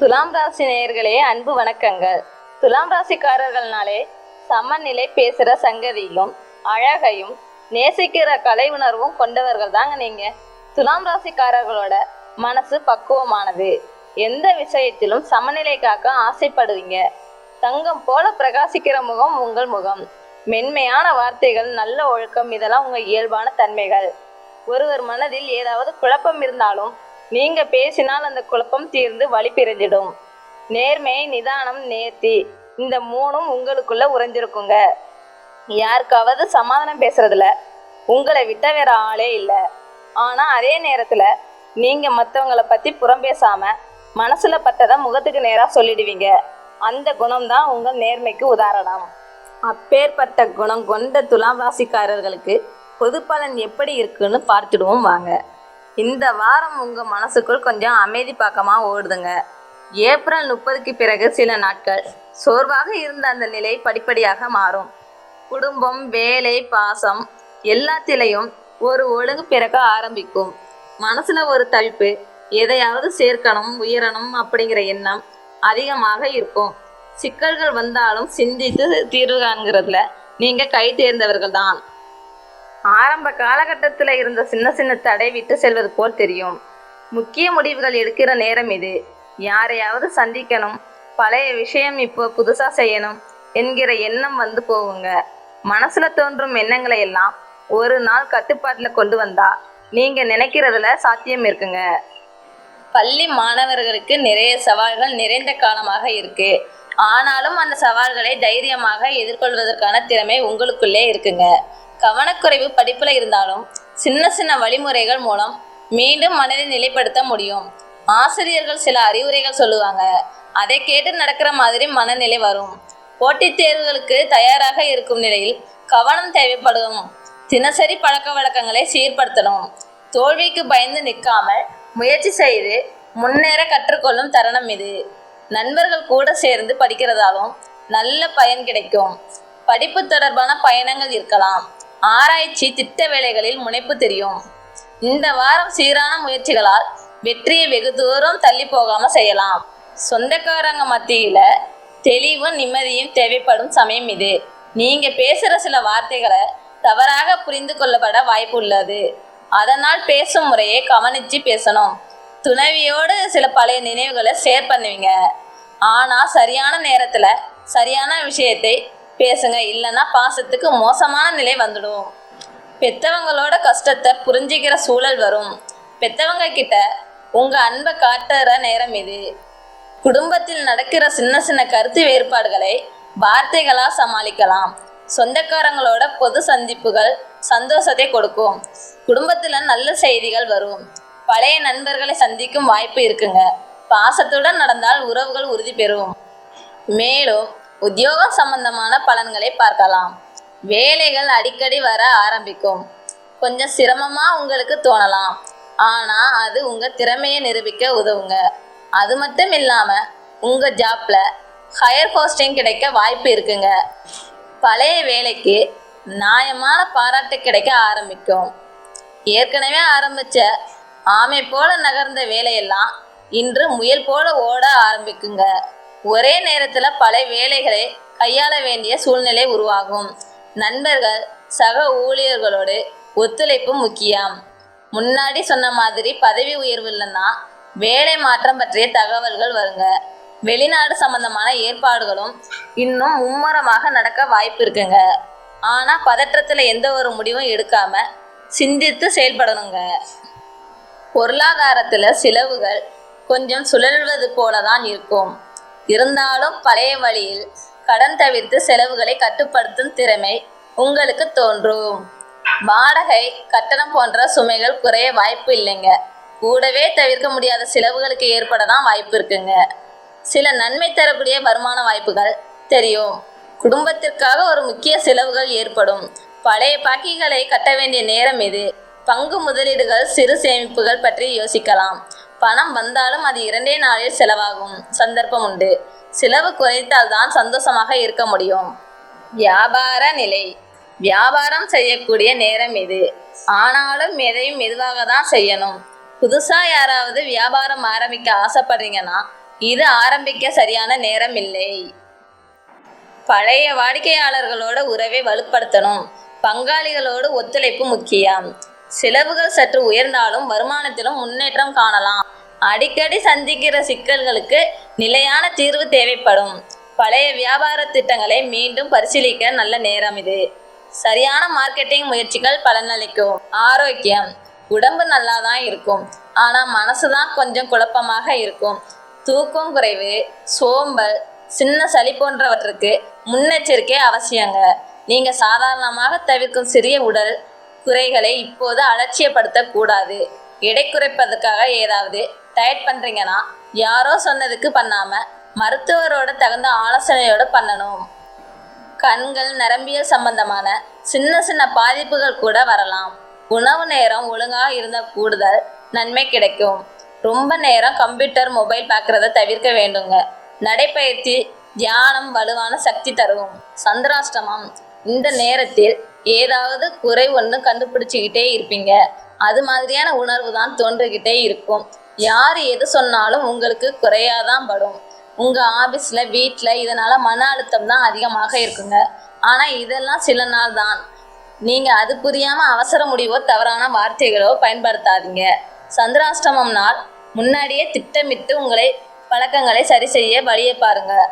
துலாம் ராசி நேயர்களே அன்பு வணக்கங்கள். துலாம் ராசிக்காரர்கள்னாலே சமநிலை பேசுற சங்கதியும் அழகையும் நேசிக்கிற கலை உணர்வும் கொண்டவர்கள் தாங்க நீங்க. துலாம் ராசிக்காரர்களோட மனசு பக்குவமானது. எந்த விஷயத்திலும் சமநிலை காக்க ஆசைப்படுவீங்க. தங்கம் போல பிரகாசிக்கிற முகம் உங்கள் முகம். மென்மையான வார்த்தைகள் நல்ல ஒழுக்கம் இதெல்லாம் உங்க இயல்பான தன்மைகள். ஒருவர் மனதில் ஏதாவது குழப்பம் இருந்தாலும் நீங்க பேசினால் அந்த குழப்பம் தீர்ந்து வழி பிரிஞ்சிடும் நேர்மை நிதானம் நேர்த்தி. இந்த மூணும் உங்களுக்குள்ள உறைஞ்சிருக்குங்க. யாருக்காவது சமாதானம் பேசுறதுல உங்களை விட்ட வேற ஆளே இல்லை. ஆனா அதே நேரத்துல நீங்க மற்றவங்களை பத்தி புறம் பேசாம மனசுல பட்டதை முகத்துக்கு நேரா சொல்லிடுவீங்க. அந்த குணம்தான் உங்க நேர்மைக்கு உதாரணம். அப்பேற்பட்ட குணம் கொண்ட துலாம் ராசிக்காரர்களுக்கு பொது பலன் எப்படி இருக்குன்னு பார்த்துடுவோம் வாங்க. இந்த வாரம் உங்க மனசுக்குள் கொஞ்சம் அமைதி பக்கமா ஓடுதுங்க. ஏப்ரல் முப்பதுக்கு பிறகு சில நாட்கள் சோர்வாக இருந்த அந்த நிலை படிப்படியாக மாறும். குடும்பம் வேலை பாசம் எல்லாத்திலையும் ஒரு ஒழுங்கு பிறக்க ஆரம்பிக்கும். மனசுல ஒரு தவிப்பு எதையாவது சேர்க்கணும் உயரணும் அப்படிங்கிற எண்ணம் அதிகமாக இருக்கும். சிக்கல்கள் வந்தாலும் சிந்தித்து தீர்வு காண்கிறதுல நீங்க கை தேர்ந்தவர்கள் தான் ஆரம்ப காலகட்டத்தில் இருந்த சின்ன சின்ன தடை விட்டு செல்வது போல் தெரியும். முக்கிய முடிவுகள் எடுக்கிற நேரம் இது. யாரையாவது சந்திக்கணும். பழைய விஷயம் இப்போ புதுசாக செய்யணும் என்கிற எண்ணம் வந்து போகுங்க. மனசுல தோன்றும் எண்ணங்களை எல்லாம் ஒரு நாள் கட்டுப்பாட்டில் கொண்டு வந்தா நீங்க நினைக்கிறதுல சாத்தியம் இருக்குங்க. பள்ளி மாணவர்களுக்கு நிறைய சவால்கள் நிறைந்த காலமாக இருக்கு. ஆனாலும் அந்த சவால்களை தைரியமாக எதிர்கொள்வதற்கான திறமை உங்களுக்குள்ளே இருக்குங்க. கவனக்குறைவு படிப்புல இருந்தாலும் சின்ன சின்ன வழிமுறைகள் மூலம் மீண்டும் மனதை நிலைப்படுத்த முடியும். ஆசிரியர்கள் சில அறிவுரைகள் சொல்லுவாங்க. அதை கேட்டு நடக்கிற மாதிரி மனநிலை வரும். போட்டித் தேர்வுகளுக்கு தயாராக இருக்கும் நிலையில் கவனம் தேவைப்படும். தினசரி பழக்க வழக்கங்களை சீர்படுத்தணும். தோல்விக்கு பயந்து நிற்காமல் முயற்சி செய்து முன்னேற கற்றுக்கொள்ளும் தருணம் இது. நண்பர்கள் கூட சேர்ந்து படிக்கிறதாலும் நல்ல பயன் கிடைக்கும். படிப்பு தொடர்பான பயணங்கள் இருக்கலாம். ஆராய்ச்சி திட்ட வேலைகளில் முனைப்பு தெரியும். இந்த வாரம் சீரான முயற்சிகளால் வெற்றியை வெகு தூரம் தள்ளி போகாம செய்யலாம். சொந்தக்காரங்க மத்தியில தெளிவும் நிம்மதியும் தேவைப்படும் சமயம் இது. நீங்க பேசுற சில வார்த்தைகளை தவறாக புரிந்து கொள்ளப்பட வாய்ப்பு உள்ளது. அதனால் பேசும் முறையை கவனிச்சு பேசணும். துணைவியோடு சில பழைய நினைவுகளை ஷேர் பண்ணுவீங்க. ஆனா சரியான நேரத்துல சரியான விஷயத்தை பேசுங்க. இல்லைன்னா பாசத்துக்கு மோசமான நிலை வந்துடும். பெத்தவங்களோட கஷ்டத்தை புரிஞ்சுக்கிற சூழல் வரும். பெத்தவங்க கிட்ட உங்க அன்பை காட்டுற நேரம் இது. குடும்பத்தில் நடக்கிற சின்ன சின்ன கருத்து வேறுபாடுகளை வார்த்தைகளா சமாளிக்கலாம். சொந்தக்காரங்களோட பொது சந்திப்புகள் சந்தோஷத்தை கொடுக்கும். குடும்பத்துல நல்ல செய்திகள் வரும். பழைய நண்பர்களை சந்திக்கும் வாய்ப்பு இருக்குங்க. பாசத்துடன் நடந்தால் உறவுகள் உறுதி பெறும். மேலும் உத்தியோகம் சம்பந்தமான பலன்களை பார்க்கலாம். வேலைகள் அடிக்கடி வர ஆரம்பிக்கும். கொஞ்சம் சிரமமா உங்களுக்கு தோணலாம். ஆனா அது உங்க திறமையை நிரூபிக்க உதவுங்க. அது மட்டும் இல்லாம உங்க ஜாப்ல ஹையர் போஸ்டிங் கிடைக்க வாய்ப்பு இருக்குங்க. பழைய வேலைக்கு நியாயமான பாராட்டு கிடைக்க ஆரம்பிக்கும். ஏற்கனவே ஆரம்பிச்ச ஆமை போல நகர்ந்த வேலையெல்லாம் இன்று முயல் போல ஓட ஆரம்பிக்குங்க. ஒரே நேரத்துல பல வேலைகளை கையாள வேண்டிய சூழ்நிலை உருவாகும். நண்பர்கள் சக ஊழியர்களோடு ஒத்துழைப்பு முக்கியம். முன்னாடி சொன்ன மாதிரி பதவி உயர்வு இல்லைன்னா வேலை மாற்றம் பற்றிய தகவல்கள் வருங்க. வெளிநாடு சம்பந்தமான ஏற்பாடுகளும் இன்னும் மும்முரமாக நடக்க வாய்ப்பு இருக்குங்க. ஆனா பதற்றத்துல எந்த ஒரு முடிவும் எடுக்காம சிந்தித்து செயல்படணுங்க. பொருளாதாரத்துல செலவுகள் கொஞ்சம் சுழல்வது போல தான் இருக்கும். இருந்தாலும் பழைய வழியில் கடன் தவிர்த்து செலவுகளை கட்டுப்படுத்தும் திறமை உங்களுக்கு தோன்றும். வாடகை கட்டணம் போன்ற சுமைகள் குறைய வாய்ப்பு இல்லைங்க. கூடவே தவிர்க்க முடியாத செலவுகளுக்கு ஏற்பட தான் வாய்ப்பு இருக்குங்க. சில நன்மை தரக்கூடிய வருமான வாய்ப்புகள் தெரியும். குடும்பத்திற்காக ஒரு முக்கிய செலவுகள் ஏற்படும். பழைய பாக்கிகளை கட்ட வேண்டிய நேரம் இது. பங்கு முதலீடுகள் சிறு சேமிப்புகள் பற்றி யோசிக்கலாம். பணம் வந்தாலும் அது இரண்டே நாளில் செலவாகும். சந்தர்ப்பம் உண்டு. செலவு குறைத்தால் தான் சந்தோஷமாக இருக்க முடியும். வியாபார நிலை. வியாபாரம் செய்யக்கூடிய நேரம் இது. ஆனாலும் எதையும் மெதுவாக தான் செய்யணும். புதுசா யாராவது வியாபாரம் ஆரம்பிக்க ஆசைப்படுறீங்கன்னா இது ஆரம்பிக்க சரியான நேரம் இல்லை. பழைய வாடிக்கையாளர்களோட உறவை வலுப்படுத்தணும். பங்காளிகளோடு ஒத்துழைப்பு முக்கியம். செலவுகள் சற்று உயர்ந்தாலும் வருமானத்திலும் முன்னேற்றம் காணலாம். அடிக்கடி சந்திக்கிற சிக்கல்களுக்கு நிலையான தீர்வு தேவைப்படும். பழைய வியாபார திட்டங்களை மீண்டும் பரிசீலிக்க நல்ல நேரம் இது. சரியான மார்க்கெட்டிங் முயற்சிகள் பலனளிக்கும். ஆரோக்கியம். உடம்பு நல்லா தான் இருக்கும். ஆனால் மனசு தான் கொஞ்சம் குழப்பமாக இருக்கும். தூக்கம் குறைவு சோம்பல் சின்ன சளி போன்றவற்றுக்கு முன்னெச்சரிக்கை அவசியங்க. நீங்கள் சாதாரணமாக தவிர்க்கும் சிறிய உடல் குறைகளை இப்போது அலட்சியப்படுத்தக்கூடாது. எடை குறைப்பதற்காக ஏதாவது டயட் பண்றீங்கன்னா யாரோ சொன்னதுக்கு பண்ணாம மருத்துவரோட தகுந்த ஆலோசனையோட பண்ணணும். கண்கள் நரம்பியல் சம்பந்தமான சின்ன சின்ன பாதிப்புகள் கூட வரலாம். உணவு நேரம் ஒழுங்காக இருந்த கூடுதல் நன்மை கிடைக்கும். ரொம்ப நேரம் கம்ப்யூட்டர் மொபைல் பார்க்கறத தவிர்க்க வேண்டுங்க. நடைப்பயிற்சி தியானம் வலுவான சக்தி தரும். சந்திராஷ்டமம். இந்த நேரத்தில் ஏதாவது குறை ஒன்று கண்டுபிடிச்சிக்கிட்டே இருப்பீங்க. அது மாதிரியான உணர்வு தான் தோன்றிக்கிட்டே இருக்கும். யார் எது சொன்னாலும் உங்களுக்கு குறையாதான் படும். உங்கள் ஆஃபீஸில் வீட்டில் இதனால் மன அழுத்தம் தான் அதிகமாக இருக்குங்க. ஆனால் இதெல்லாம் சில நாள் தான். நீங்கள் அது புரியாமல் அவசர முடிவோ தவறான வார்த்தைகளோ பயன்படுத்தாதீங்க. சந்திராஷ்டமம் நாள். முன்னாடியே திட்டமிட்டு உங்களை பழக்கங்களை சரி செய்ய வழியை பாருங்கள்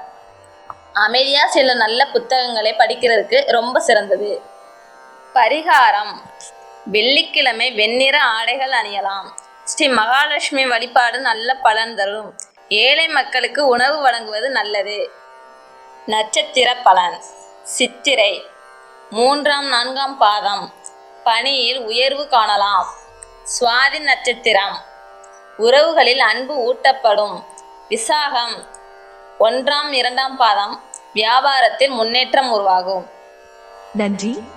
அமைதியாக சில நல்ல புத்தகங்களை படிக்கிறதுக்கு ரொம்ப சிறந்தது. பரிகாரம். வெள்ளிக்கிழமை வெண்ணிற ஆடைகள் அணியலாம். ஸ்ரீ மகாலட்சுமி வழிபாடு நல்ல பலன் தரும். ஏழை மக்களுக்கு உணவு வழங்குவது நல்லது. நட்சத்திர பலன். சித்திரை. மூன்றாம் நான்காம் பாதம். பணியில் உயர்வு காணலாம். சுவாதி நட்சத்திரம். உறவுகளில் அன்பு ஊட்டப்படும். விசாகம். ஒன்றாம் இரண்டாம் பாதம். வியாபாரத்தில் முன்னேற்றம் உருவாகும். நன்றி.